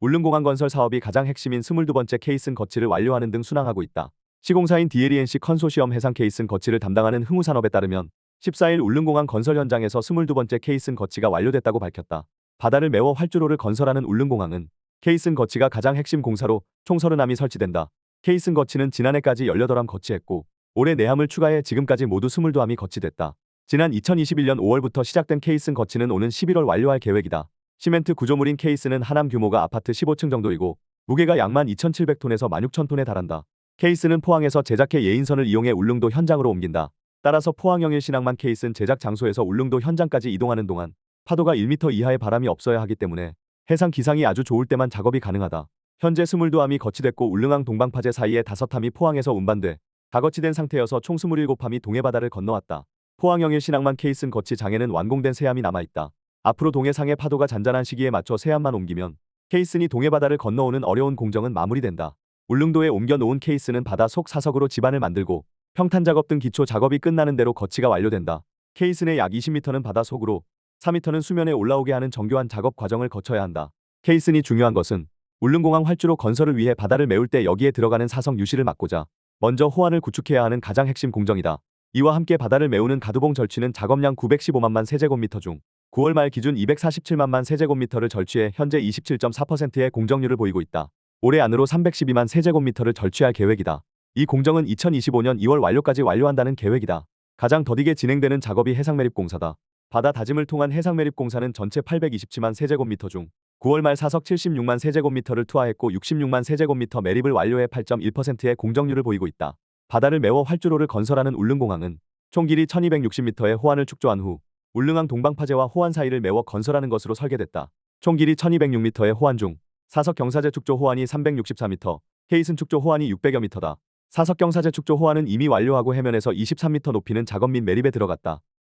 울릉공항 건설 사업이 가장 핵심인 22번째 케이슨 거치를 완료하는 등 순항하고 있다. 시공사인 DLENC 컨소시엄 해상 케이슨 거치를 담당하는 흥우산업에 따르면 14일 울릉공항 건설 현장에서 22번째 케이슨 거치가 완료됐다고 밝혔다. 바다를 메워 활주로를 건설하는 울릉공항은 케이슨 거치가 가장 핵심 공사로 총 30함이 설치된다. 케이슨 거치는 지난해까지 18함 거치했고 올해 내함을 추가해 지금까지 모두 22함이 거치됐다. 지난 2021년 5월부터 시작된 케이슨 거치는 오는 11월 완료할 계획이다. 시멘트 구조물인 케이스는 하남 규모가 아파트 15층 정도이고 무게가 약 12,700톤에서 16,000톤에 달한다. 케이스는 포항에서 제작해 예인선을 이용해 울릉도 현장으로 옮긴다. 따라서 포항영일 신항만 케이스는 제작 장소에서 울릉도 현장까지 이동하는 동안 파도가 1m 이하의 바람이 없어야 하기 때문에 해상 기상이 아주 좋을 때만 작업이 가능하다. 현재 22함이 거치됐고 울릉항 동방파제 사이에 5함이 포항에서 운반돼 다 거치된 상태여서 총 27함이 동해바다를 건너왔다. 포항영일 신항만 케이슨 거치 장에는 완공된 세함이 남아있다. 앞으로 동해상의 파도가 잔잔한 시기에 맞춰 세함만 옮기면 케이슨이 동해바다를 건너오는 어려운 공정은 마무리된다. 울릉도에 옮겨놓은 케이스는 바다 속 사석으로 집안을 만들고 평탄 작업 등 기초 작업이 끝나는 대로 거치가 완료된다. 케이슨의 약 20m는 바다 속으로 4m는 수면에 올라오게 하는 정교한 작업 과정을 거쳐야 한다. 케이슨이 중요한 것은 울릉공항 활주로 건설을 위해 바다를 메울 때 여기에 들어가는 사석 유실을 막고자 먼저 호환을 구축해야 하는 가장 핵심 공정이다. 이와 함께 바다를 메우는 가두봉 절취는 작업량 915만만 세제곱미터 중 9월 말 기준 247만만 세제곱미터를 절취해 현재 27.4%의 공정률을 보이고 있다. 올해 안으로 312만 세제곱미터를 절취할 계획이다. 이 공정은 2025년 2월 완료까지 완료한다는 계획이다. 가장 더디게 진행되는 작업이 해상매립공사다. 바다 다짐을 통한 해상매립공사는 전체 827만 세제곱미터 중 9월 말 사석 76만 세제곱미터를 투하했고 66만 세제곱미터 매립을 완료해 8.1%의 공정률을 보이고 있다. 바다를 메워 활주로를 건설하는 울릉공항은 총 길이 1260m의 호환을 축조한 후 울릉항 동방파제와 호환 사이를 메워 건설하는 것으로 설계됐다. 총 길이 1206m의 호환 중 사석 경사제 축조 호환이 364m, 케이슨 축조 호환이 600여 미터다. 사석 경사제 축조 호환은 이미 완료하고 해면에서 23m 높이는 작업 및 매립에 들어갔다.